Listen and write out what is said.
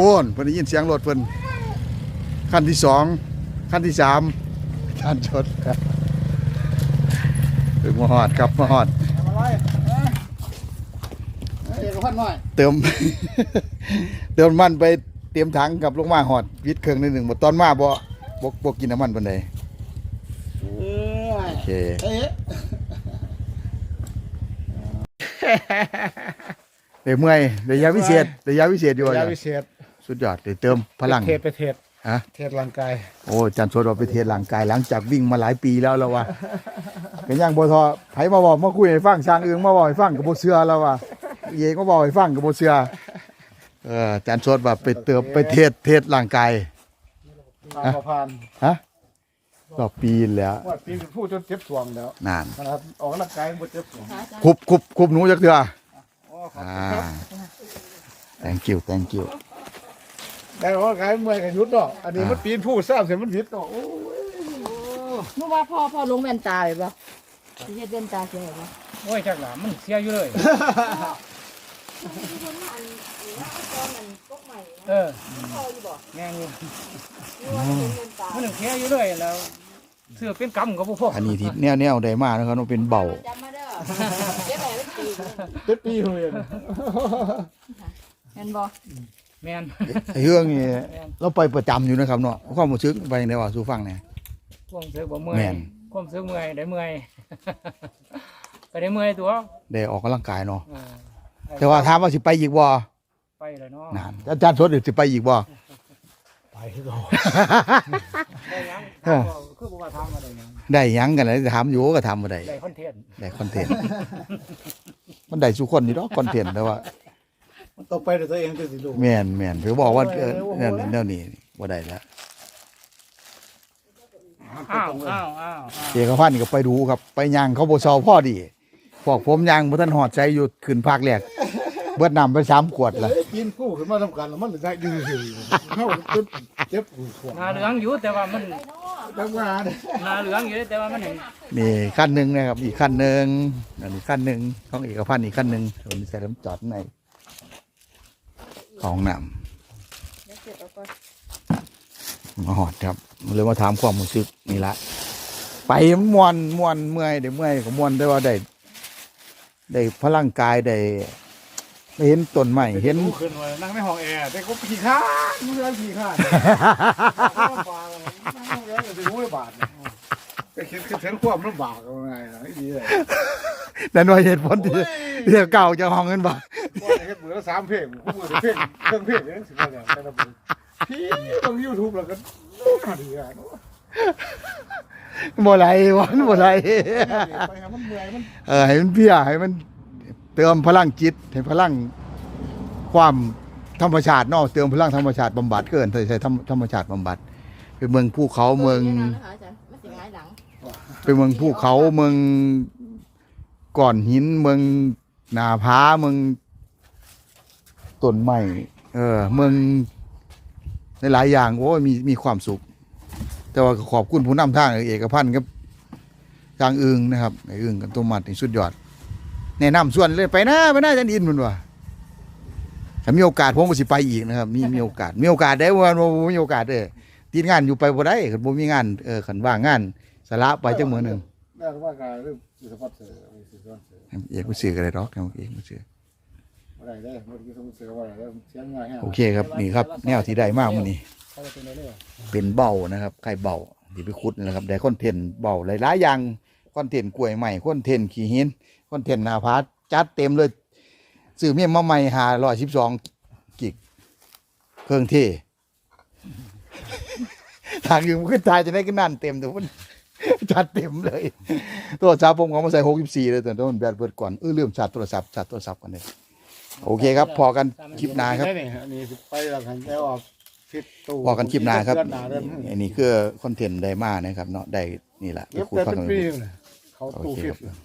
โอ้นเพิ่นได้ยินเสียงรถเพิ่นขั้นที่สองขั้นที่สามท่านชดครับถึงมาหอดครับมาหอดทำอะไรเอ้ยเอ้ยเอกพันธ์หน่อยเติม เติมน้ำมันไปเตรียมถังกับลงมาหอดวิทย์เครื่องนิดหนึ่งหมดตอนมาบ่บ่บ่กินน้ำมันปานใดเอ้ยโอเคเอ๊ะเดี๋ยวเมื่อยเดี๋ยวยาวิเศษเดี๋ยวยาวิเศษอยู่ยาอะวิเศษ สุดยอดเดี๋ยวเติมพลังเทศไปเทศฮะเทศร่างกาย โอ้อาจันทร์ชดว่าไปเทศร่างกายหลังจากวิ่งมาหลายปีแล้วแล้ววะเป็นยังบ่ทอไผมาบอกมาคุยให้ฟังช่างอึงมาบอกให้ฟังกับบ่เชื่อแล้ววะเอกมาบอกให้ฟังกับบ่เชื่อเอออาจันทร์ชดว่าไปเติมไปเทศเทศร่างกายผ่านมาผ่านฮะรอบปีแล้วว่าปีนผู้จนเจ็บสวงแล้วนานนะครับออกกำลังกายหมดเจ็บสวงคุบคุบคุบหนูจักเทื่ออ๋อครับอ่า thank you thank you ได้ออกกำลังกายเมื่อยกันยุดเนาะอันนี้มันปีนผู้ทราบเสียมันยิดเนาะโอ้ยเมื่อว่าพ่อพ่อลงแว่นตาเลยปะที่เฮ็ดแว่นตาเสียเหรอโอ้ยจักหลามันเสียอยู่เลย เออแม่งอยู่มันถึงเสียอยู่เลยแล้วเสื้อเป็นกำกับพวกอันนี้ที่แนวแนวได้มานะครับมันเป็นเบาจำมาเด้อเจ๊แหวนเป็นปีเจ็ดปีเลยเห็นบ่ แม่น ไอ้เรื่องนี้เราไปประจำอยู่นะครับเนาะความรู้สึกไปในว่าสู่ฟังเนี่ย ความเสือบ่เมื่อแม่ยนความเสือเมื่อยได้เมื่อย ก็ได้เมื่อยตัวได้ออกกำลังกายเนาะอ่าแต่ว่าถามว่าสิไปอีกบ่ไปเลยเนาะนานอาจารย์สดสิไปอีกบ่ ไปเราได้หยังเออคือบ่ว่าทำมาได้หยังได้หยังกันเลยถามอยู่ก็ทำบ่ได้ได้คอนเทนต์ได้คอนเทนต์ มันได้สุคนนี่ดอกคอนเทนต์แต่ว่า มันต้องไปด้วยตัวเองจะสิลูก แม่นแม่นเพิ่นบอกว่าเออแนวนี้แนวนี้บ่ได้แล้วอ้าวอ้าวอ้าวเอกพันธ์ก็ไปดูครับ ไปย่างเขาบ่เซาพ่อดีพวกผมย่างบ่ทันฮอดใจอยู่ขึ้นภาคแรกเบิดน้ำไปสามขวดละเอ้ยปีนผู้ขึ้นมาทำการแล้วมันได้ยืดเฉยๆเข้าจนเจ็บผู้สวงหน้าเหลืองอยู่แต่ว่ามันทำงานหน้าเหลืองอยู่แต่ว่ามันเห็นนี่ขั้นหนึ่งนะครับอีกขั้นหนึ่งอันนี้ขั้นหนึ่งของเอกพันธ์อีกขั้นหนึ่งผมใส่น้ำจอดใน ของน้เดี๋ยวเสร็จแล้วก็ำมาหอดครับเลยมาถามความรู้สึกนี่ละไปมวนมวนเมื่อยเดี๋ยวเมื่อยก็มวนได้ว่าได้ได้พลังกายได้ได้เห็นต้นไม้เห็นผู้ขึ้นมานั่งในห้องแอร์แต่ก็ขี้ข้านมึงเรื่องขี้ข้านลำบากเลยนั่งห้องแอร์อยู่ที่หัวบาทเนี่ยแต่คิดคิดถึงความลำบากเอาไงนะไอ้ดีเลยนั่นว่าเหตุผลที่ที่เก่าจะห้องเงินบ่ ว่าเฮ็ดมือละสามเพลงกูมือเพลงเครื่องเพลงเนี่ยสิว่าอย่างแต่ละมือพี่บางยูทูบแล้วก็ดูหน้าดีอะบ่ไหลวันบ่ไหลไปหามันเมื่อยมันเออให้มันเพลียให้มันเติมพลังจิตให้พลังความธรรมชาติเนอกเติมพลังธรรมชาติบำบัดเกินใส่ใส่ธรรมธรรมชาติบำบัดไปเมืองภูเขาเมืองนะคะอาจารย์ไม่สิง่ายหลังไปเมืองภูเขาเมืองก่อนหินเมืองหนาผาเมือง ต้นไม้เออเมืองในหลายอย่างโอ้ยมีมีความสุข แต่ว่าขอบคุณผู้นำทางเอกพันธ์ครับทางอึงนะครับไอ้อึงกันตัวมัดนี่สุดยอดแนะนำส่วนเลยไปนะไปนะจันอินมันว่าถ้ามีโอกาสผมก็สิไปอีกนะครับ มีมีโอกาสมีโอกาสได้ว่าบ่บ่มีโอกาสเด้อติดงานอยู่ไปบ่ได้คันบ่มีงานเออคันว่างงานสละไปจังมื้อหนึงแม่ก็ว่าการเรื่องสิสปอร์ตเสือสิสปอร์เสือเอกบ่ซื้อก็ได้ดอกครับเอกบ่ซื้อ ได้ได้เมื่อกี้สมมุติเสือว่าได้เสียงง่ายฮะโอเคครับนี่ครับแนวที่ได้มากมื้อนี้เขาจะเป็นได้เลยเป็นเบานะครับไข่เบาที่ไปขุดนะครับได้คอนเทนต์เบาหลายๆอย่างคอนเทนต์กล้วยใหม่คอนเทนต์ขี้หินคอนเทนต์หน้าผาจัดเต็มเลยซื้อเมียมมาใหม่512กิกเครื่องเททางอื่นมันขึ้นตายจะได้ก็นั่นเต็มแต่มันจัดเต็มเลย โทรศัพท์ผมเอามาใส่64เลยแต่ต้นแบตเบิดก่อนเออลืมชาร์จโทรศัพท์ชาร์จโทรศัพท์กันเลย โอเคครับ พอกันคลิปหน้าครับ ได้นี่ฮะนี่สิไปแล้วกันแล้วออกฟิตตู้พอกันคลิปหน้าครับเดือนหน้าเดือนอันนี้คือคอนเทนต์ได้มานะครับเนาะได้นี่แหละไปเก็บคุยแต่ฟังเป็นกัน ปีเลยเขาโอตู้เคฟิคตรับ